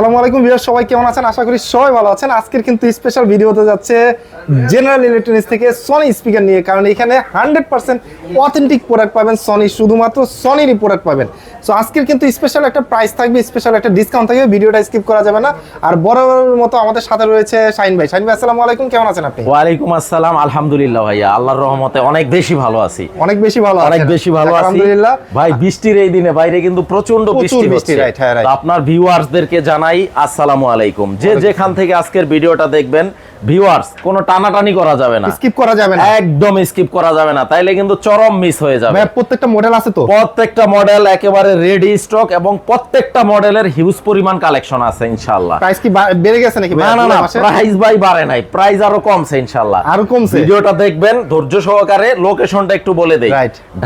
আসসালামু আলাইকুম ভিউয়ার সবাই কেমন আছেন? আশা করি সবাই ভালো আছেন। আজকের কিন্তু স্পেশাল ভিডিওতে যাচ্ছে জেনারেল ইলেকট্রনিক্স থেকে সনি স্পিকার নিয়ে কারণ এখানে হান্ড্রেড পার্সেন্ট অথেন্টিক প্রোডাক্ট পাবেন সনি শুধুমাত্র সনিরই প্রোডাক্ট পাবেন। সো আজকের কিন্তু স্পেশাল একটা প্রাইস থাকবে স্পেশাল একটা ডিসকাউন্ট থাকবে ভিডিওটা স্কিপ করা যাবে না। আর বড় মতো আমাদের সাথে রয়েছে শাইন ভাই। শাইন ভাই আসসালামু আলাইকুম কেমন আছেন আপনি? ওয়ালাইকুম আসসালাম আলহামদুলিল্লাহ ভাইয়া। আল্লাহর রহমতে অনেক বেশি ভালো আছি। অনেক বেশি ভালো অনেক বেশি ভালো আছি। আলহামদুলিল্লাহ। ভাই বৃষ্টির এই দিনে বাইরে কিন্তু প্রচণ্ড বৃষ্টি হচ্ছে। আপনার ভিউয়ার্সদেরকে জানাই আসসালামু আলাইকুম। যে যেখান থেকে আজকের ভিডিওটা দেখবেন ভিউয়ার্স কোনো টানাটানি করা যাবে না। স্কিপ করা যাবে না। একদম স্কিপ করা যাবে না। তাইলে কিন্তু চরম মিস হয়ে যাবে। ভাই প্রত্যেকটা মডেল আছে তো? প্রত্যেকটা মডেল একেবারে রেডি স্টক এবং প্রত্যেকটা মডেলের হিউজ পরিমাণ কালেকশন আছে ইনশাআল্লাহ। প্রাইস কি বেড়ে গেছে নাকি না না না প্রাইস বাই বাড়ে নাই। প্রাইস আরও কমছে ইনশাআল্লাহ। আরও কমছে? ভিডিওটা দেখবেন ধৈর্য সহকারে লোকেশনটা একটু বলে দেই.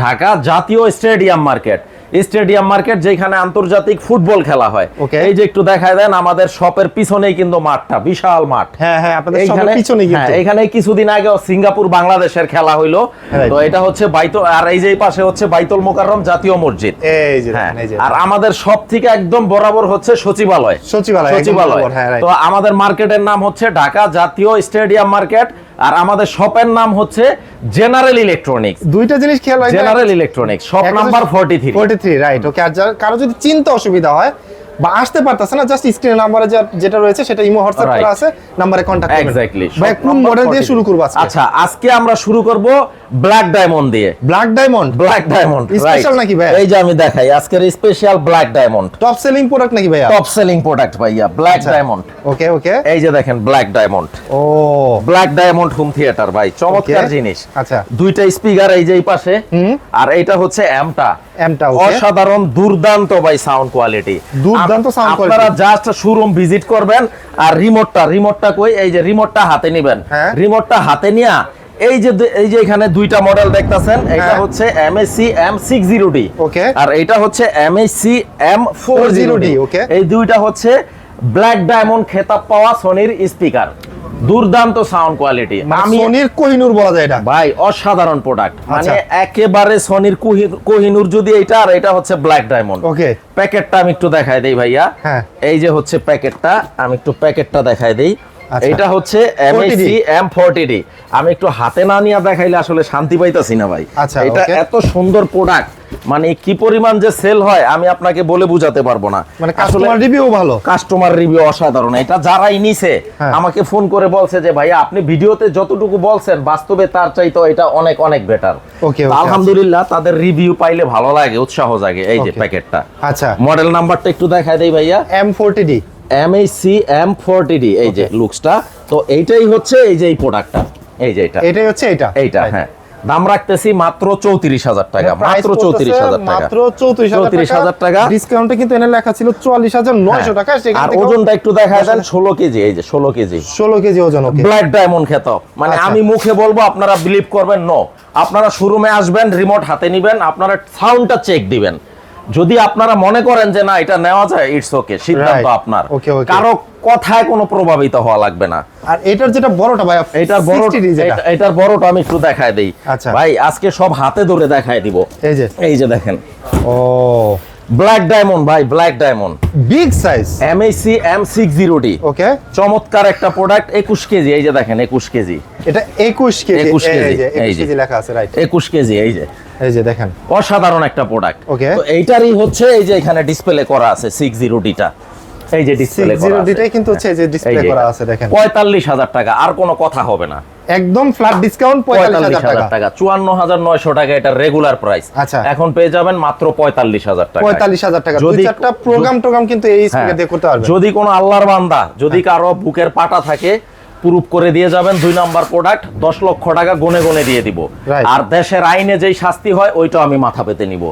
ঢাকা জাতীয় স্টেডিয়াম মার্কেট স্টেডিয়াম মার্কেট যেখানে আন্তর্জাতিক ফুটবল খেলা হয়. এই যে একটু দেখায় দেন আমাদের শপের পিছনেই কিন্তু মাঠটা বিশাল মাঠ। হ্যাঁ হ্যাঁ আপনাদের কিন্তু। হ্যাঁ, এখানে কিছুদিন আগে সিঙ্গাপুর বাংলাদেশের খেলা হইল। তো এটা হচ্ছে বাইতুল আর এই যে পাশে হচ্ছে বাইতুল মোকাররম জাতীয় মসজিদ। এই যে হ্যাঁ আর আমাদের সব থেকে একদম বরাবর হচ্ছে সচিবালয়। সচিবালয় সচিবালয়। হ্যাঁ, তো আমাদের মার্কেটের নাম হচ্ছে ঢাকা জাতীয় স্টেডিয়াম মার্কেট। আর আমাদের শপের নাম হচ্ছে জেনারেল ইলেকট্রনিক্স। দুইটা জিনিস খেয়াল রাখবেন। General Electronics shop number 43 43 right okay আর কারও যদি চিনতে অসুবিধা হয় বা আসতে পারতেছে না জাস্ট স্ক্রিন নাম্বারে যেটা রয়েছে সেটা ইমো হোয়াটসঅ্যাপ করা আছে নম্বরে কন্টাক্ট করবেন। এক্স্যাক্টলি ভাই কোন মডেল দিয়ে শুরু করব আজকে? আচ্ছা আজকে আমরা শুরু করব ব্ল্যাক ডায়মন্ড দিয়ে। Black diamond black diamond Special নাকি ভাই? এই যে আমি দেখাই আজকের special black diamond top selling product নাকি ভাইয়া? টপ সেলিং প্রোডাক্ট ভাইয়া ব্ল্যাক। ডায়মন্ড ওকে ওকে এই যে দেখেন ব্ল্যাক ডায়মন্ড ও। ব্ল্যাক ডায়মন্ড হোম থিয়েটার ভাই চমৎকার জিনিস। আচ্ছা। দুইটা স্পিকার এই যে এই পাশে আর এইটা হচ্ছে অ্যামটা এমটা অসাধারণ দুর্দান্ত ভাই সাউন্ড কোয়ালিটি আপনারা জাস্ট শোরুম ভিজিট করবেন আর রিমোটটা রিমোটটা কই? এই যে রিমোটটা হাতে নেবেন। হ্যাঁ। রিমোটটা হাতে নিয়া এই যে এই যে এখানে দুইটা মডেল দেখতাছেন এটা হ্যাঁ। হচ্ছে এমএসসি M60D ওকে। আর এটা হচ্ছে এমএসসি M40D 40D, okay. এই দুইটা হচ্ছে ব্ল্যাক ডায়মন্ড খেতাব পাওয়া সোনির স্পিকার দুর্দান্ত সাউন্ড কোয়ালিটি আমি সোনির কোহিনুর বলা যায় এটা ভাই অসাধারণ প্রোডাক্ট মানে আচ্ছা। একেবারে সোনির কোহিনুর যদি এটা আর এটা হচ্ছে ব্ল্যাক ডায়মন্ড ওকে প্যাকেটটা আমি একটু দেখাই দেই ভাইয়া হ্যাঁ। এই যে হচ্ছে প্যাকেটটা আমি একটু প্যাকেটটা দেখাই দেই। এটা হচ্ছে এমএসি এম ফোরটি আমি একটু হাতে না নিয়ে দেখাইলে আসলে শান্তি পাইতাছি না ভাই। আচ্ছা, এটা এত সুন্দর প্রোডাক্ট মানে কি পরিমাণ যে সেল হয় আমি আপনাকে বলে বুঝাতে পারব না। মানে কাস্টমার রিভিউ ভালো। কাস্টমার রিভিউ অসাধারণ। এটা যারাই নিছে হ্যাঁ। আমাকে ফোন করে বলছে যে ভাইয়া আপনি ভিডিওতে যতটুকু বলছেন বাস্তবে তার চাইতো এটা অনেক অনেক বেটার Okay, okay, আলহামদুলিল্লাহ তাদের রিভিউ পাইলে ভালো লাগে উৎসাহ জাগে এই যে প্যাকেটটা আচ্ছা। মডেল নাম্বারটা একটু দেখাই দেই ভাইয়া। এম ফোরটি ডি এম এই যে লুকসটা তো এইটাই হচ্ছে এই যে এই প্রোডাক্টটা এই যে এটা এটাই হচ্ছে এটা এইটা হ্যাঁ। দাম রাখতেছি মাত্র চৌত্রিশ হাজার টাকা মাত্র চৌত্রিশ হাজার টাকা। মাত্র চৌত্রিশ চৌত্রিশ হাজার টাকা। ডিসকাউন্টে কিন্তু এনে লেখা ছিল চুয়াল্লিশ হাজার নয়শো টাকা। আর ওজনটা একটু দেখা দেন ষোলো কেজি এই যে ষোলো কেজি। ষোলো কেজি ওজন ব্ল্যাক ডায়মন্ড খেত। মানে আচ্ছা। আমি মুখে বলব আপনারা বিলিভ করবেন নো আপনারা শোরুমে আসবেন রিমোট হাতে নিবেন আপনারা সাউন্ডটা চেক দিবেন। যদি আপনারা মনে করেন যে না এটা নেওয়া যায় ইটস ওকে সিদ্ধান্ত আপনার. কারও কথায় কোনো প্রভাবিত হওয়া লাগবে না। আর এটার যেটা বড়টা ভাই এটার বড় 60D যেটা এটা- এটার বড়টা আমি একটু দেখায় দেই। আচ্ছা। ভাই আজকে সব হাতে ধরে দেখায় দিব। এই যে। এই যে দেখেন। ও। ব্ল্যাক ডায়মন্ড ভাই black diamond big size MAC M six zero D okay চমৎকার একটা প্রোডাক্ট একুশ কেজি। এই যে দেখেন একুশ কেজি। এটা একুশ কেজি। 21 কেজি, এই যে। একুশ লেখা আছে রাইট একুশ কেজি এই যে। এই যে দেখেন। অসাধারণ একটা প্রোডাক্ট Okay. তো এইটারই হচ্ছে এই যে এখানে ডিসপ্লে করা আছে সিক্স জিরো ডিটা এই যে ডিসপ্লে সিক্স জিরো ডিটাই কিন্তু হচ্ছে এই যে ডিসপ্লে করা আছে দেখেন। পঁয়তাল্লিশ হাজার টাকা আর কোনো কথা হবে না। একদম ফ্ল্যাট ডিসকাউন্ট পঁয়তাল্লিশ পঁয়তাল্লিশ হাজার হাজার টাকা টাকা চুয়ান্ন হাজার নয়শো টাকা এটা রেগুলার প্রাইস আচ্ছা। এখন পেয়ে যাবেন মাত্র পঁয়তাল্লিশ হাজার টাকা পঁয়তাল্লিশ হাজার টাকা। দুই চারটা প্রোগ্রাম টোগ্রাম কিন্তু এই স্পিকার দিয়ে করতে পারবেন। হ্যাঁ। যদি কোনো আল্লাহর বান্দা যদি কারও বুকের পাটা থাকে প্রুফ করে দিয়ে যাবেন দুই নাম্বার প্রোডাক্ট দশ লক্ষ টাকা গনে গনে দিয়ে দিব। আর দেশের আইনে যেই শাস্তি হয় ওইটা আমি মাথা পেতে নিব।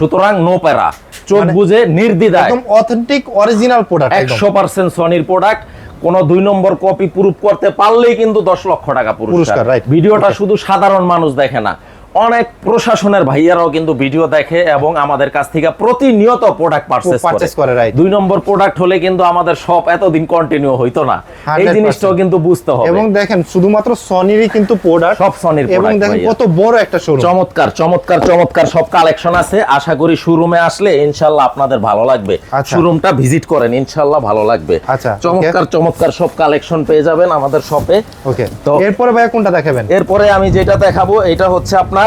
সুতরাং নো প্যারা চোখ মানে বুঝে নির্দিদায় একদম অথেন্টিক অরিজিনাল প্রোডাক্ট একশো পার্সেন্ট সনির প্রোডাক্ট কোন দুই নম্বর কপি প্রুফ করতে পারলেই কিন্তু দশ লক্ষ টাকা পুরস্কার। ভিডিওটা শুধু সাধারণ মানুষ দেখে না অনেক প্রশাসনের ভাইয়ারাও কিন্তু ভিডিও দেখে এবং আমাদের কাছ থেকে প্রতিনিয়ত প্রোডাক্ট Purchase করে, দুই নম্বর প্রোডাক্ট হলে কিন্তু আমাদের সব এতদিন কন্টিনিউ হইতো না। এই জিনিসটাও কিন্তু বুঝতে হবে। এবং দেখেন শুধুমাত্র সনিরই কিন্তু প্রোডাক্ট সব সনির এবং দেখেন কত বড় একটা শোরুম চমৎকার চমৎকার চমৎকার সব কালেকশন আছে। আশা করি শোরুমে আসলে ইনশাল্লাহ আপনাদের ভালো লাগবে। আচ্ছা। শোরুমটা ভিজিট করেন ইনশাল্লাহ ভালো লাগবে। আচ্ছা, চমৎকার চমৎকার সব কালেকশন পেয়ে যাবেন আমাদের শপে ওকে তো এরপরে ভাইয়া কোনটা দেখাবেন? এরপরে আমি যেটা দেখাবো এটা হচ্ছে আপনার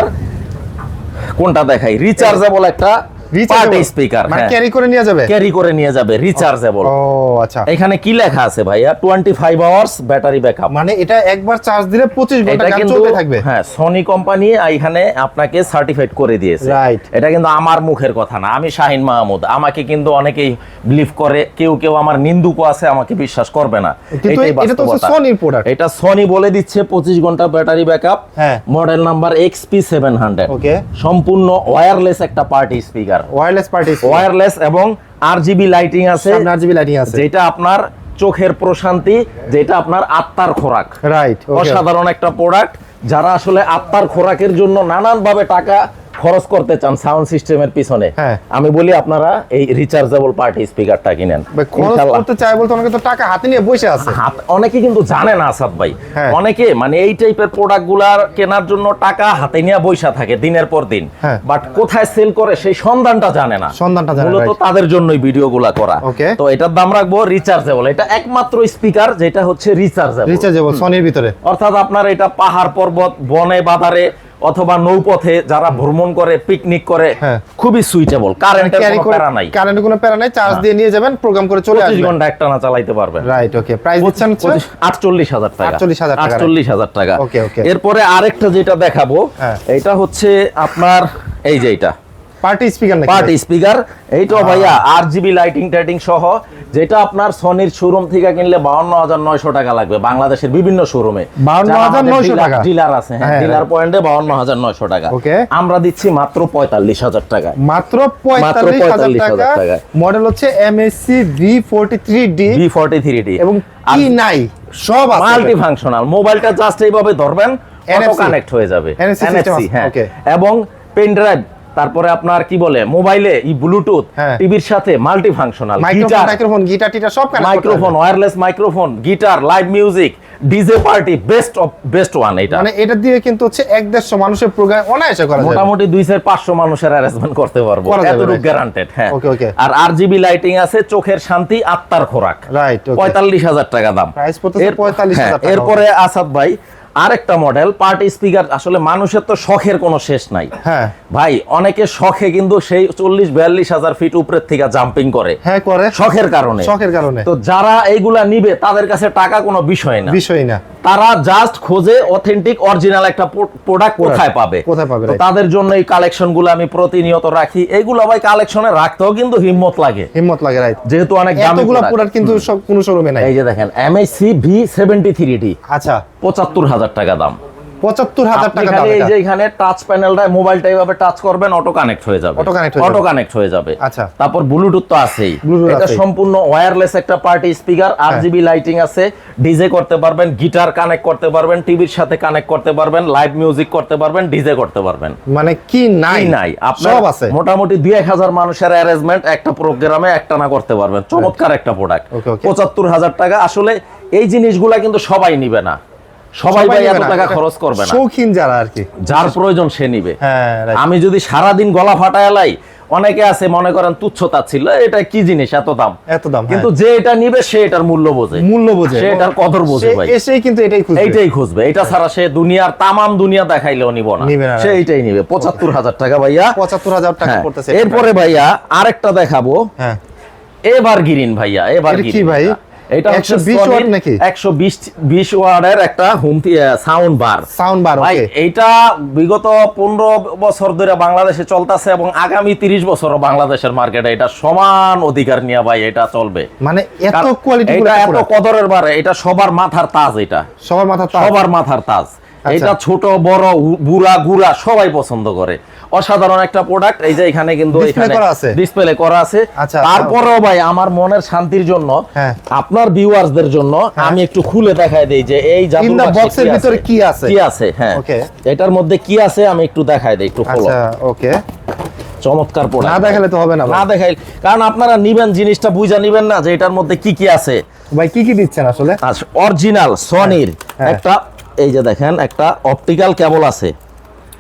কোনটা দেখাই? রিচার্জেবল একটা স্পিকার মানে ক্যারি করে নিয়ে যাবে? ক্যারি করে নিয়ে যাবে রিচার্জেবল ও আচ্ছা। এখানে কি লেখা আছে ভাইয়া? Twenty five hours battery backup মানে এটা একবার চার্জ দিলে 25 ঘণ্টা গান চলতে থাকবে? হ্যাঁ সনি কোম্পানি এখানে আপনাকে সার্টিফাইড করে দিয়েছে। Right. এটা কিন্তু আমার মুখের কথা না আমি শাহিন মাহমুদ। আমাকে কিন্তু অনেকেই বিলিভ করে কেউ কেউ আমার নিন্দুকও আছে আমাকে বিশ্বাস করবে না। এটা তো সনির প্রোডাক্ট এটা সনি বলে দিচ্ছে পঁচিশ ঘণ্টা ব্যাটারি ব্যাকআপ হ্যাঁ। Model number XP seven hundred Okay. সম্পূর্ণ ওয়্যারলেস একটা party speaker wireless party wireless এবং আর জিবি লাইটিং আছে আরজিবি লাইটিং আছে। যেটা আপনার চোখের প্রশান্তি যেটা আপনার আত্মার খোরাক। রাইট অসাধারণ একটা প্রোডাক্ট যারা আসলে আত্মার খোরাকের জন্য নানান ভাবে টাকা খরচ করতে চান সাউন্ড সিস্টেমের পিছনে হ্যাঁ। আমি বলি আপনারা এই রিচার্জেবল পার্টি স্পিকারটা কিনেন। খরচ করতে চাই বলতে অনেকে তো টাকা হাতে নিয়ে বসে আছে। অনেকে কিন্তু জানে না আসাদ ভাই। হ্যাঁ। অনেকে মানে এই টাইপের প্রোডাক্টগুলার কেনার জন্য টাকা হাতে নিয়ে বৈশা থাকে দিনের পর দিন। হ্যাঁ। বাট কোথায় সেল করে সেই সন্ধানটা জানে না। সন্ধানটা জানে না, মূলত তাদের জন্যই ভিডিও গুলা করা। তো এটার দাম রাখব রিচার্জেবল এটা একমাত্র স্পিকার যেটা হচ্ছে রিচার্জেবল রিচার্জেবল সনির ভিতরে। অর্থাৎ আপনার এটা পাহাড় পর্বত বনে বাদারে অথবা নৌপথে যারা ভ্রমণ করে পিকনিক করে হ্যাঁ। খুবই সুইটেবল কারেন্টের কোনো প্যারা নাই। কারেন্টের কোনো প্যারা নাই চার্জ দিয়ে নিয়ে যাবেন প্রোগ্রাম করে চলে আসবেন। ঘণ্টা একটা না চালাইতে পারবেন। রাইট ওকে প্রাইস দিচ্ছেন হাজার টাকা। 48,000 টাকা। আটচল্লিশ হাজার টাকা। ওকে ওকে এরপরে আরেকটা যেটা দেখাবো হ্যাঁ। এটা হচ্ছে আপনার এই যে এটা পার্টি স্পিকার নাকি? Party speaker. এইটাও ভাইয়া আর জিবি লাইটিং টাইটিং সহ যেটা আপনার সনির শোরুম থেকে কিনলে বাউন্ন হাজার নয়শো টাকা লাগবে বাংলাদেশের বিভিন্ন শোরুমে 52,900 টাকা। ডিলার আছে হ্যাঁ হ্যাঁ, ডিলার পয়েন্টে বাউন্ন হাজার নয়শো টাকা। Okay. আমরা দিচ্ছি মাত্র পঁয়তাল্লিশ হাজার টাকা মাত্র পঁয়তাল্লিশ হাজার 45,000 টাকা। মডেল হচ্ছে MSC V forty three D B forty three D এবং কি নাই সব মাল্টি ফাংশনাল মোবাইলটা জাস্ট এইভাবে ধরবেন অটো কানেক্ট হয়ে যাবে। আছে, হ্যাঁ. এবং পেন ড্রাইভ তারপরে আপনার কি বলে মোবাইলে ই ব্লুটুথ হ্যাঁ। টিভির সাথে multi functional guitar microphone guitar tweeter সব microphone wireless microphone guitar live music DJ party best of best one এটা মানে এটা দিয়ে কিন্তু হচ্ছে এক দেড়শো মানুষের প্রোগ্রাম অনায়াসে করা মোটামুটি দুই চার পাঁচশো মানুষের অ্যারেঞ্জমেন্ট করতে পারব এতটুকু গ্যারান্টেড হ্যাঁ Okay, okay. আর আর জিবি লাইটিং আছে চোখের শান্তি আত্মার খোরাক okay. পঁয়তাল্লিশ হাজার টাকা দাম পড়তেছে এর- 45,000 হ্যাঁ, টাকা। এরপরে আসাদ ভাই আরেকটা মডেল পার্টি স্পিকার আসলে মানুষের তো শখের কোনো শেষ নাই। হ্যাঁ। ভাই অনেকে শখে কিন্তু সেই চল্লিশ বিয়াল্লিশ হাজার ফিট উপরের থেকে জাম্পিং করে। হ্যাঁ করে। শখের কারণে। শখের কারণে। তো যারা এইগুলা নিবে তাদের কাছে টাকা কোনো বিষয় না। বিষয় না। তারা জাস্ট খোঁজে অথেন্টিক অরিজিনাল একটা প্রোডাক্ট কোথায় পাবে। কোথায় পাবে, তো তাদের জন্য এই কালেকশনগুলো আমি প্রতিনিয়ত রাখি। এগুলো ভাই কালেকশনে রাখতেও কিন্তু হিম্মত লাগে। হিম্মত লাগে রাইট যেহেতু অনেক দামি এতগুলো product। প্রোডাক্ট কিন্তু সব কোনো শোরুমে নাই। এই যে দেখেন MIC V seventy three D আচ্ছা। পঁচাত্তর হাজার টাকা দাম। পঁচাত্তর হাজার টাকা দাম এই যে এখানে টাচ প্যানেলটা মোবাইলটা এইভাবে টাচ করবেন অটো কানেক্ট হয়ে যাবে। Connect হয়ে অটো কানেক্ট হয়ে যাবে। আচ্ছা। তারপর ব্লুটুথ তো আছেই। এটা সম্পূর্ণ ওয়্যারলেস একটা party speaker. R GB lighting আছে। ডিজে করতে পারবেন গিটার কানেক্ট করতে পারবেন টিভির সাথে কানেক্ট করতে পারবেন লাইভ মিউজিক করতে পারবেন ডিজে করতে পারবেন। মানে কি নাই? নাই? আপনার সব আছে। মোটামুটি দুই এক হাজার মানুষের অ্যারেঞ্জমেন্ট একটা প্রোগ্রামে একটা না করতে পারবেন। চমৎকার একটা প্রোডাক্ট. পঁচাত্তর হাজার টাকা। আসলে এই জিনিসগুলা কিন্তু সবাই নিবে না। সবাই ভাই এত টাকা খরচ করবে না। শৌখিন যারা আর কি। যার প্রয়োজন সে নিবে। হ্যাঁ আমি যদি সারাদিন গলা ফাটায় লাই অনেকে আছে মনে করেন তুচ্ছতা ছিল এটা কি জিনিস এত দাম? এত দাম কিন্তু হ্যাঁ। যে এটা নিবে সে এটার মূল্য বোঝে। মূল্য বোঝে। সে এটার কদর বোঝে ভাই। এসেই কিন্তু এটাই খুঁজবে। এইটাই খুঁজবে। এটা ছাড়া সে দুনিয়ার তামাম দুনিয়া দেখাইলেও নিব না। সে এটাই নিবে। পঁচাত্তর হাজার টাকা ভাইয়া। পঁচাত্তর হাজার টাকা হ্যাঁ। পড়তেছে এরপরে ভাইয়া আরেকটা দেখাবো। হ্যাঁ। এবার গিরিন ভাইয়া এবার কি ভাই? এটা হচ্ছে 120 ওয়াট নাকি? 120 20 ওয়াটের একটা home sound bar sound bar ভাই এইটা বিগত পনেরো বছর ধরে বাংলাদেশে চলতেছে এবং আগামী তিরিশ বছরও বাংলাদেশের মার্কেটে এটা সমান অধিকার নিয়ে ভাই এটা চলবে। মানে এত কোয়ালিটি এটা এত কদরের বারে এটা সবার মাথার তাজ এটা। সবার মাথা তাজ। সবার মাথার তাজ। এটা ছোট বড় বুড়া গুড়া সবাই পছন্দ করে। অসাধারণ একটা প্রোডাক্ট এই যে এখানে কিন্তু এখানে ডিসপ্লে করা আছে। আচ্ছা, তারপরেও ভাই আমার মনের শান্তির জন্য হ্যাঁ। আপনার ভিউয়ার্সদের জন্য আমি একটু খুলে দেখাই দেই যে এই জাদুর In the বাক্সে ভিতরে কি আছে? কি আছে হ্যাঁ. এটার মধ্যে কি আছে আমি একটু দেখাই দেই একটু খোলো। আচ্ছা ওকে চমৎকার না দেখালে তো হবে না না ভাই। দেখাই কারণ আপনারা নিবেন জিনিসটা বুঝা নিবেন না যে এটার মধ্যে কি কি আছে। ভাই কি কি দিচ্ছেন আসলে? অরিজিনাল সনির হ্যাঁ। একটা এই যে দেখেন একটা অপটিক্যাল কেবল আছে।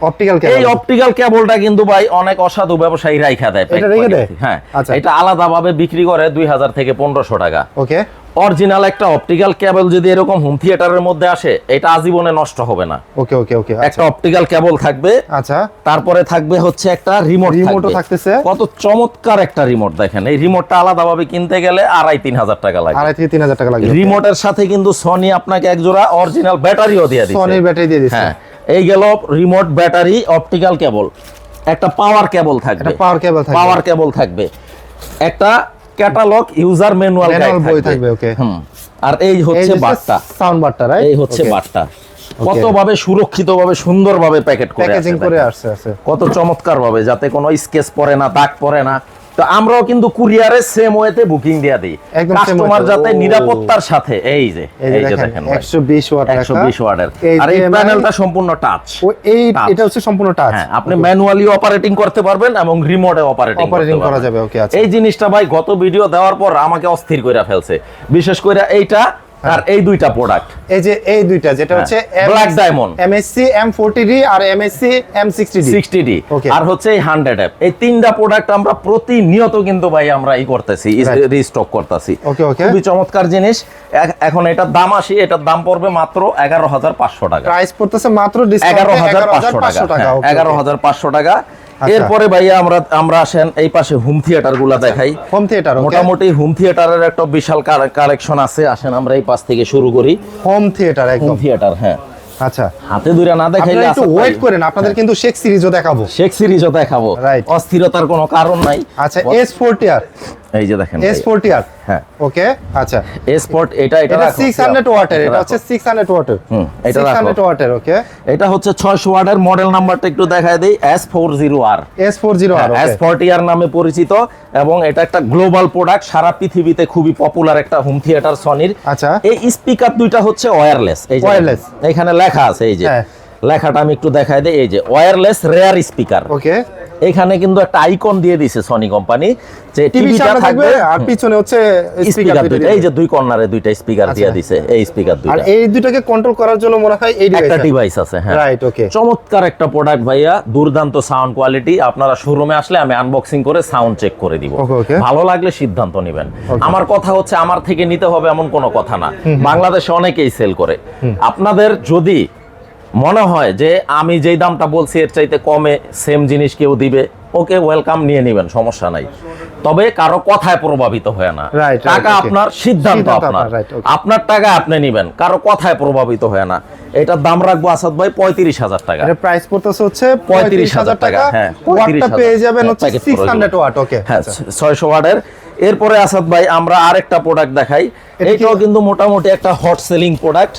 অপটিক্যাল এই অপটিক্যাল কেবলটা কিন্তু ভাই অনেক অসাধু ব্যবসায়ী রাইখা দেয় এটা রেখে দেয়? হ্যাঁ আচ্ছা। এটা আলাদাভাবে বিক্রি করে দুই হাজার থেকে পনেরোশো টাকা। ওকে। অরিজিনাল একটা অপটিক্যাল কেবল যদি এরকম হোম থিয়েটারের মধ্যে আসে এটা আজীবনে নষ্ট হবে না। ওকে ওকে ওকে একটা অপটিক্যাল কেবল থাকবে আচ্ছা। তারপরে থাকবে হচ্ছে একটা রিমোট রিমোটও থাকতেছে। কত চমৎকার একটা রিমোট দেখেন। এই রিমোটটা আলাদাভাবে কিনতে গেলে আড়াই তিন হাজার টাকা লাগে আড়াই থেকে তিন হাজার টাকা লাগে রিমোটের সাথে কিন্তু সনি আপনাকে এক জোড়া অরিজিনাল ব্যাটারিও দিয়ে দিচ্ছে। সনির ব্যাটারি দিয়ে দিচ্ছে। হ্যাঁ। এই গেল রিমোট ব্যাটারি অপটিক্যাল কেবল একটা পাওয়ার কেবল থাকবে। একটা পাওয়ার কেবল থাকবে। পাওয়ার কেবল থাকবে। একটা ক্যাটালগ ইউজার ম্যানুয়াল বই থাকবে, ওকে হুম। আর এই হচ্ছে বাটটা সাউন্ড বারটা। রাইট এই হচ্ছে বাটটা কতভাবে সুরক্ষিতভাবে সুন্দরভাবে প্যাকেট করে প্যাকেজিং করে। আসছে আছে কত চমৎকার ভাবে যাতে কোনো স্কেচ পড়ে না দাগ পড়ে না। তো আমরাও কিন্তু কুরিয়ারে সেম ওয়েতে বুকিং দিয়ে দিই। কাস্টমার যাতে নিরাপত্তার সাথে এই যে এই যে দেখেন 120 ওয়াট 120 ওয়াটের আর এই প্যানেলটা সম্পূর্ণ টাচ ও এই এটা হচ্ছে সম্পূর্ণ টাচ হ্যাঁ আপনি ম্যানুয়ালি অপারেটিং করতে পারবেন এবং রিমোটে অপারেটিং অপারেটিং করা যাবে ওকে আচ্ছা। এই জিনিসটা ভাই গত ভিডিও দেওয়ার পর আমাকে অস্থির করে ফেলছে। বিশেষ করে এইটা আর এই দুইটা প্রোডাক্ট এই যে এই দুইটা যেটা হচ্ছে হ্যাঁ, Black Diamond। এমএসসি M40D আর MSC M60D sixty D Okay. আর হচ্ছে এই হান্ড্রেড অ্যাপ এই তিনটা প্রোডাক্ট আমরা প্রতিনিয়ত কিন্তু ভাই আমরা ই করতেছি. রিস্টক করতেছি Okay, okay. খুবই চমৎকার জিনিস এখন এটার দাম আসি এটার দাম পড়বে মাত্র এগারো হাজার পাঁচশো টাকা প্রাইস পড়তেছে মাত্র এগারো ডিসকাউন্টে হাজার পাঁচশো টাকা টাকা হ্যাঁ, okay, এগারো okay। হাজার পাঁচশো টাকা আচ্ছা। এরপরে ভাইয়া আমরা আমরা আসেন এই পাশে হোম থিয়েটারগুলা দেখাই। হোম থিয়েটার মোটামুটি হোম থিয়েটারের একটা বিশাল কালেকশন আছে। আসেন আমরা এই পাশ থেকে শুরু করি। হোম থিয়েটার একদম। থিয়েটার হ্যাঁ। আচ্ছা। হাতে দুইটা না দেখাইলে একটু ওয়েট ভাই, করেন আপনাদের কিন্তু সিরিজও দেখাবো। শেখ সিরিজও দেখাবো। Right. অস্থিরতার কোনো কারণ নাই। আচ্ছা S40 আর এই যে দেখেন S40 আর হ্যাঁ ওকে আচ্ছা স্পট এটা এটা এটা রাখো। 600 ওয়াটের এটা রাখো। হচ্ছে 600 ওয়াটের হুম, এটা রাখো। 600 ওয়াটের ওকে এটা হচ্ছে 600 ওয়াটের মডেল নাম্বারটা একটু দেখায় দেই S40R S40 S40R নামে পরিচিত এবং এটা একটা গ্লোবাল প্রোডাক্ট সারা পৃথিবীতে খুবই পপুলার একটা হোম থিয়েটার সনির আচ্ছা। এই স্পিকার দুইটা হচ্ছে ওয়্যারলেস এই যে Wireless। এখানে লেখা আছে এই যে হ্যাঁ। লেখাটা আমি একটু দেখাই দেই। এই যে ওয়্যারলেস রেয়ার স্পিকার ওকে এখানে কিন্তু একটা আইকন দিয়ে দিছে সনি কোম্পানি যে টিভিটা থাকবে আর পিছনে হচ্ছে স্পিকার দুইটা এই যে দুই কর্নারে দুইটা স্পিকার দিয়ে আচ্ছা। দিছে এই স্পিকার দুটো আর এই দুটোকে কন্ট্রোল করার জন্য মনে হয় এই একটা ডিভাইস আছে। হ্যাঁ। রাইট ওকে চমৎকার একটা প্রোডাক্ট ভাইয়া দুর্দান্ত সাউন্ড কোয়ালিটি আপনারা শোরুমে আসলে আমি আনবক্সিং করে সাউন্ড চেক করে দিব. ভালো লাগলে সিদ্ধান্ত নেবেন। আমার কথা হচ্ছে আমার থেকে নিতে হবে এমন কোনো কথা না। বাংলাদেশে অনেকেই সেল করে। আপনাদের যদি মনে হয় যে আমি যেই দামটা বলছি এর চাইতে কমে সেম জিনিস কেউ দিবে। ওকে ওয়েলকাম নিয়ে নেবেন সমস্যা নাই। তবে কারও কথায় প্রভাবিত হয় না। টাকা আপনার সিদ্ধান্ত আপনার। আপনার, টাকা আপনি নেবেন কারও কথায় প্রভাবিত হয় না। এটার দাম রাখব আসাদ ভাই পঁয়ত্রিশ হাজার টাকা। প্রাইস পড়তেছে হচ্ছে 35,000 টাকা, হ্যাঁ, পেয়ে যাবেন হ্যাঁ, হচ্ছে 600 দিবেন। ওয়াট ওকে হ্যাঁ ছয়শো ওয়ার্ডের এরপরে আসাদ ভাই আমরা আরেকটা প্রোডাক্ট দেখাই। এটাও কিন্তু মোটামুটি একটা হট সেলিং প্রোডাক্ট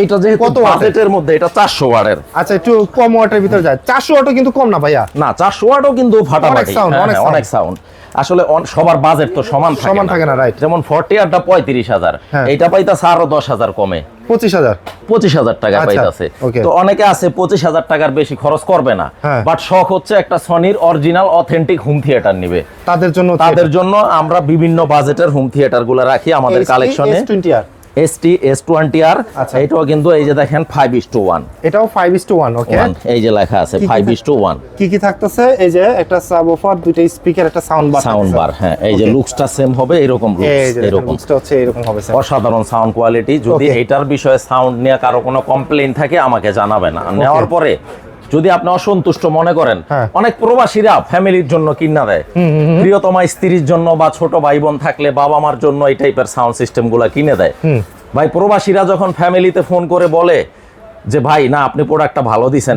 এইটা যেহেতু কত বাজেটের মধ্যে এটা চারশো ওয়ার্ডের আচ্ছা একটু কম ওয়াটের ভিতরে যায়। 400 ওয়াটও কিন্তু কম না ভাইয়া? না চারশো ওয়াটও কিন্তু ফাটাফাটি। হ্যাঁ, অনেক হ্যাঁ, অনেক সাউন্ড আসলে সবার বাজেট তো সমান থাকে সমান থাকে না, right. যেমন ফর্টি আরটা পঁয়ত্রিশ হাজার। হ্যাঁ। এইটা পাইতাছে আরও দশ হাজার কমে। 25000 পঁচিশ হাজার টাকা আচ্ছা, পাইতাছে। তো অনেকে আছে পঁচিশ হাজার টাকার বেশি খরচ করবে না। হ্যাঁ। বাট শখ হচ্ছে একটা সনির অরিজিনাল অথেন্টিক হোম থিয়েটার নিবে। তাদের জন্য তাদের জন্য আমরা বিভিন্ন বাজেটের হোম থিয়েটারগুলো রাখি আমাদের। কালেকশনে S20 আর এস টোয়েন্টি আর। এইটাও কিন্তু এই যে দেখেন ফাইভ ইস টু ওয়ান এটাও 5:1 ওকে এই যে লেখা আছে ফাইভ ইস টু ওয়ান কি কি থাকতেছে? এই যে একটা সাবওফার দুইটা স্পিকার একটা সাউন্ড বার সাউন্ড বার হ্যাঁ এই যে. লুকসটা সেম হবে এরকম এরকম। লুকসটা হচ্ছে এরকম হবে স্যার অসাধারণ সাউন্ড কোয়ালিটি যদি. এটার বিষয়ে সাউন্ড নিয়ে কারও কোনো কমপ্লেইন থাকে আমাকে জানাবেন নেওয়ার পরে যদি আপনি অসন্তুষ্ট মনে করেন হ্যাঁ। অনেক প্রবাসীরা ফ্যামিলির জন্য কিনা দেয়। প্রিয়তমা স্ত্রীর জন্য বা ছোট ভাই বোন থাকলে বাবা মার জন্য এই টাইপের সাউন্ড সিস্টেমগুলা কিনে দেয়। ভাই প্রবাসীরা যখন ফ্যামিলিতে ফোন করে বলে যে ভাই না আপনি প্রোডাক্টটা ভালো দিছেন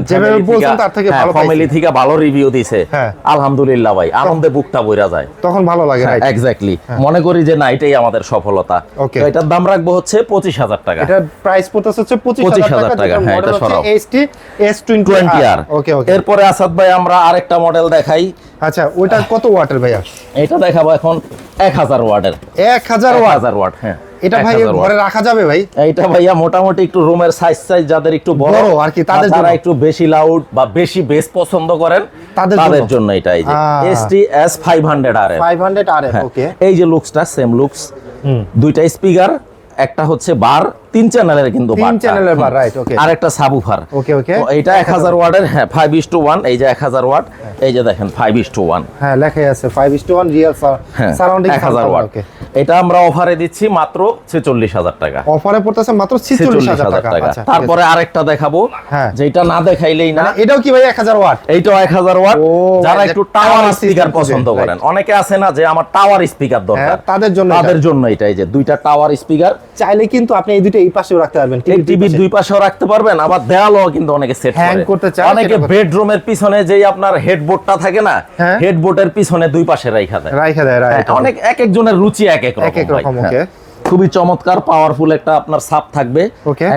ফ্যামিলি থেকে ভালো রিভিউ দিছে। হ্যাঁ। আলহামদুলিল্লাহ ভাই আনন্দে বুকটা বইরা যায়। তখন ভালো লাগে এক্স্যাক্টলি মনে করি যে না এটাই আমাদের সফলতা। তো এটার দাম রাখব হচ্ছে পঁচিশ হাজার টাকা। এটার প্রাইস পড়তেছে হচ্ছে পঁচিশ 25,000 হাজার টাকা হ্যাঁ, এটা সরাও। ST S twenty R okay okay এরপরে আসাদ ভাই আমরা আরেকটা মডেল দেখাই। আচ্ছা ওইটা কত ওয়াটের ভাইয়া? এটা দেখাবো এখন এক হাজার ওয়ার্ডের এক হাজার ওয়াট হ্যাঁ। এটা ভাই ঘরে রাখা যাবে ভাই? এটা ভাইয়া মোটামুটি একটু রুমের সাইজ সাইজ যাদের একটু বড় আর কি, তাদের যারা একটু বেশি লাউড বা বেশি বেস পছন্দ করেন তাদের তাদের জন্য। এটা এই যে। ST S five hundred R five hundred R okay এই যে লুকসটা সেম লুকস হুম। দুইটা স্পিকার একটা হচ্ছে বার তিন চ্যানেলের কিন্তু তিন চ্যানেলের বার, right, okay. আর একটা সাবুফার Okay, okay. তো এক হাজার ওয়াটের হ্যাঁ ফাইভ ইস টু ওয়ান এই যে এক হাজার ওয়াট এই যে দেখেন ফাইভ ইস টু ওয়ান হ্যাঁ লেখাই আছে five is to one real হ্যাঁ সারাউন্ডিং এক হাজার ওয়াট ওকে এটা আমরা অফারে দিচ্ছি মাত্র ছেচল্লিশ হাজার টাকা। অফারে পড়তেছে মাত্র ছিচল্লিশ ছেচল্লিশ হাজার হাজার টাকা। টাকা। আচ্ছা তারপরে আরেকটা দেখাবো হ্যাঁ। যেটা না দেখাইলেই না। এটাও কি ভাই এক হাজার ওয়াট এইটাও এক হাজার ওয়াট যারা একটু টাওয়ার স্পিকার পছন্দ করেন। অনেকে আছে না যে আমার টাওয়ার স্পিকার দরকার। হ্যাঁ, তাদের জন্য তাদের জন্য এটা এই যে দুইটা টাওয়ার স্পিকার চাইলে কিন্তু আপনি এই দুটো এই পাশেও রাখতে পারবেন টিভির দুই পাশেও রাখতে পারবেন আবার দেয়ালও কিন্তু অনেকে সেট করে করতে চায়, অনেকে বেডরুমের পিছনে যেই আপনার হেডবোর্ডটা থাকে না হ্যাঁ। হেডবোর্ডের পিছনে দুই পাশে রাইখা দেয় রাইখা দেয় হ্যাঁ, রাইট অনেক এক একজনের রুচি এক এক এক এক রকম, হ্যাঁ। okay. খুবই চমৎকার পাওয়ারফুল একটা আপনার সাপ থাকবে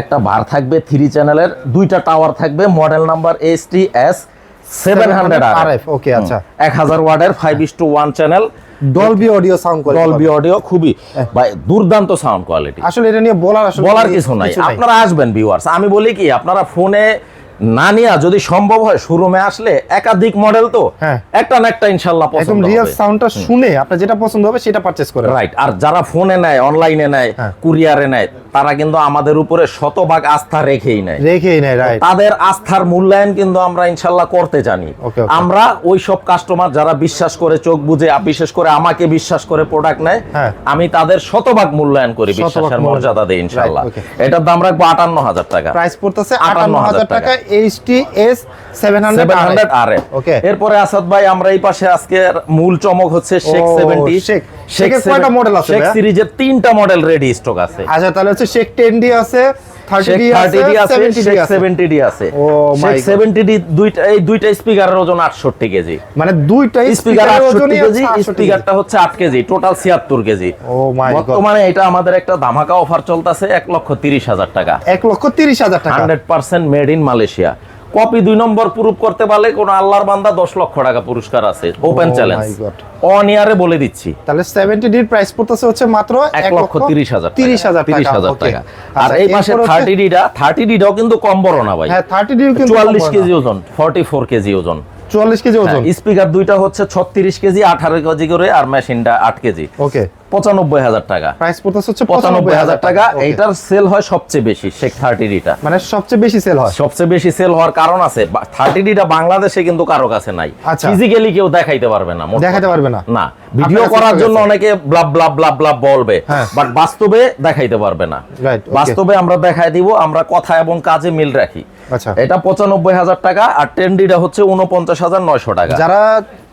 একটা বার থাকবে থ্রি চ্যানেলের দুইটা টাওয়ার থাকবে model number S T S seven hundred R RF, okay, আচ্ছা। এক হাজার ওয়ার্ডের five is to one channel Dolby audio sound quality Dolby audio খুবই ভাই দুর্দান্ত সাউন্ড কোয়ালিটি আসলে এটা নিয়ে বলার আসলে বলার কিছু নাই। আপনারা আসবেন ভিউয়ার্স আমি বলি কি আপনারা ফোনে না নিয়ে যদি সম্ভব হয় শোরুমে আসলে একাধিক মডেল তো হ্যাঁ। একটা না একটা ইনশাল্লাহ একদম পছন্দ রিয়েল সাউন্ডটা শুনে আপনার যেটা পছন্দ হবে সেটা পারচেজ করে রাইট আর যারা ফোনে নেয় অনলাইনে নেয় হ্যাঁ। কুরিয়ারে নেয় তারা কিন্তু আমাদের উপরে শতভাগ আস্থা রেখেই নেয়। রেখেই নেয় রাইট তাদের আস্থার মূল্যায়ন কিন্তু আমরা ইনশাল্লাহ করতে জানি. আমরা ওই সব কাস্টমার যারা বিশ্বাস করে চোখ বুঝে বিশেষ করে আমাকে বিশ্বাস করে প্রোডাক্ট নেয় হ্যাঁ। আমি তাদের শতভাগ মূল্যায়ন করি বিশ্বাসের মর্যাদা দেই ইনশাল্লাহ। এটার দাম রাখব আটান্ন হাজার টাকা। প্রাইস পড়তেছে 58,000 আটান্ন হাজার টাকা HT S seven hundred hundred R okay এরপরে আসাদ ভাই আমরা এই পাশে আজকের মূল চমক হচ্ছে শেখ সেভেন্টি শেখ। শেখের কয়টা মডেল আছে শেখ সিরিজের তিনটা মডেল রেডি স্টক আছে। আচ্ছা তাহলে হচ্ছে শেখ টেন ডি আছে থার্টি শেখ ডি আছে 30D আছে সেভেন্টি ডি শেখ আছে। 70D আছে। ও শেখ my God. 70D দুইটা এই দুইটা স্পিকারের ওজন 68 কেজি। মানে দুইটা স্পিকার 68 কেজি স্পিকারটা হচ্ছে 8 KG total 76 KG. Oh my god বর্তমানে এটা আমাদের একটা ধামাকা অফার চলতেছে এক লক্ষ তিরিশ হাজার টাকা। এক লক্ষ তিরিশ হাজার টাকা। Hundred percent made in Malaysia copy দুই নম্বর প্রুফ করতে পারলে কোন আল্লাহর বান্দা দশ লক্ষ টাকা পুরস্কার আছে। ওপেন চ্যালেঞ্জ অন ইয়ারে বলে দিচ্ছি। তাহলে সেভেন্টি ডির প্রাইস পড়তেছে হচ্ছে মাত্র এক লক্ষ তিরিশ হাজার তিরিশ হাজার তিরিশ হাজার টাকা। আর আচ্ছা, এই পাশে এরপর হচ্ছে- থার্টি ডিটা থার্টি ডিটাও কিন্তু কম বড় না ভাই। হ্যাঁ থার্টি ডির কিন্তু চুয়াল্লিশ কেজি ওজন ফর্টি ফোর কেজি ওজন। চুয়াল্লিশ কেজি ওজন। স্পিকার দুইটা হচ্ছে ছত্রিশ কেজি আঠারো কেজি করে আর মেশিনটা আট কেজি। ওকে পঁচানব্বই হাজার টাকা। প্রাইস পড়তেছে হচ্ছে পঁচানব্বই হাজার টাকা. এইটার সেল হয় সবচেয়ে বেশি শেখ থার্টি ডিটা মানে সবচেয়ে বেশি সেল হয়? সবচেয়ে বেশি সেল হওয়ার কারণ আছে। থার্টি ডিটা বাংলাদেশে কিন্তু কারও কাছে নাই। আচ্ছা। ফিজিক্যালি কেউ দেখাইতে পারবে না দেখাতে পারবে না। না। ভিডিও করার জন্য অনেকে ব্লাব ব্লাব ব্লাব ব্লাব বলবে হ্যাঁ। বাট বাস্তবে দেখাইতে পারবে না। বাস্তবে আমরা দেখাই দিব আমরা কথা এবং কাজে মিল রাখি। আচ্ছা। এটা পঁচানব্বই হাজার টাকা আর টেন্ডিটা হচ্ছে উনপঞ্চাশ হাজার নয়শো টাকা। যারা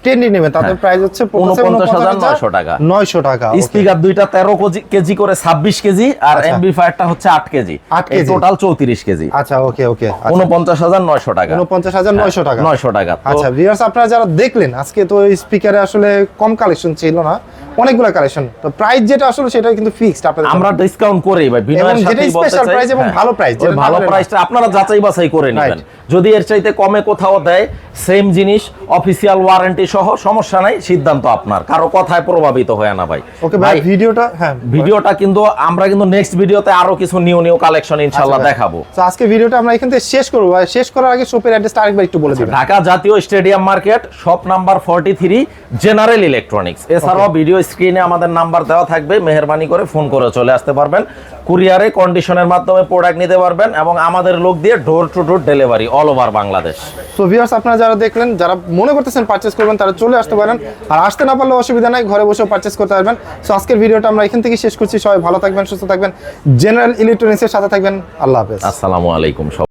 টেন্ডি নেবে তাদের প্রাইস হচ্ছে পড়তেছে 49,900 টাকা। নয়শো টাকা স্পিকার দুইটা তেরো কেজি করে ছাব্বিশ কেজি আর আচ্ছা। এমবিফায়ারটা হচ্ছে আট কেজি। কেজি। টোটাল চৌত্রিশ কেজি। আচ্ছা ওকে ওকে উনপঞ্চাশ হাজার নয়শো টাকা। উনপঞ্চাশ হাজার নয়শো টাকা। নয়শো টাকা। আচ্ছা ভিউয়ার্স আপনারা যারা দেখলেন আজকে তো স্পিকারে আসলে কম কালেকশন ছিল না। অনেকগুলো কালেকশন তো প্রাইস যেটা আসলে সেটা কিন্তু ফিক্সড আপনাদের আমরা ডিসকাউন্ট করি ভাই বিনয়ের সাথে special price এবং ভালো price, ওই যেটা ভালো প্রাইসটা আপনারা যাচাই বাছাই করে নেবেন। যদি এর চাইতে কমে কোথাও দেয় সেম জিনিস অফিসিয়াল ওয়ারেন্টি সহ সমস্যা নাই সিদ্ধান্ত আপনার। কারও কথায় প্রভাবিত হয় না ভাই। ওকে ভাই ভিডিওটা হ্যাঁ ভিডিওটা কিন্তু আমরা কিন্তু নেক্সট ভিডিওতে আরও কিছু নিউ নিউ কালেকশন ইনশাআল্লাহ আচ্ছা দেখাবো। তো আজকে ভিডিওটা আমরা এখান থেকে শেষ করব শেষ করার আগে শপের অ্যাড্রেসটা আরেকবার একটু বলে দিবেন। ঢাকা জাতীয় stadium market shop number forty three general electronics এছাড়াও ভিডিও স্ক্রিনে আমাদের নাম্বার দেওয়া থাকবে মেহরবানি করে ফোন করে চলে আসতে পারবেন। কুরিয়ারে কন্ডিশনের মাধ্যমে প্রোডাক্ট নিতে পারবেন এবং আমাদের লোক দিয়ে door to door delivery all over Bangladesh. তো ভিউয়ার্স আপনারা যারা দেখলেন যারা মনে করতেছেন পারচেস করবেন তারা চলে আসতে পারেন। আর আসতে না পারলে অসুবিধা নাই ঘরে বসেও পারচেস করতে পারবেন। সো আজকের ভিডিওটা আমরা এখান থেকে শেষ করছি। সবাই ভালো থাকবেন সুস্থ থাকবেন। জেনারেল ইলেকট্রনিক্সের সাথে থাকবেন। আল্লাহ হাফেজ। আসসালামু আলাইকুম সব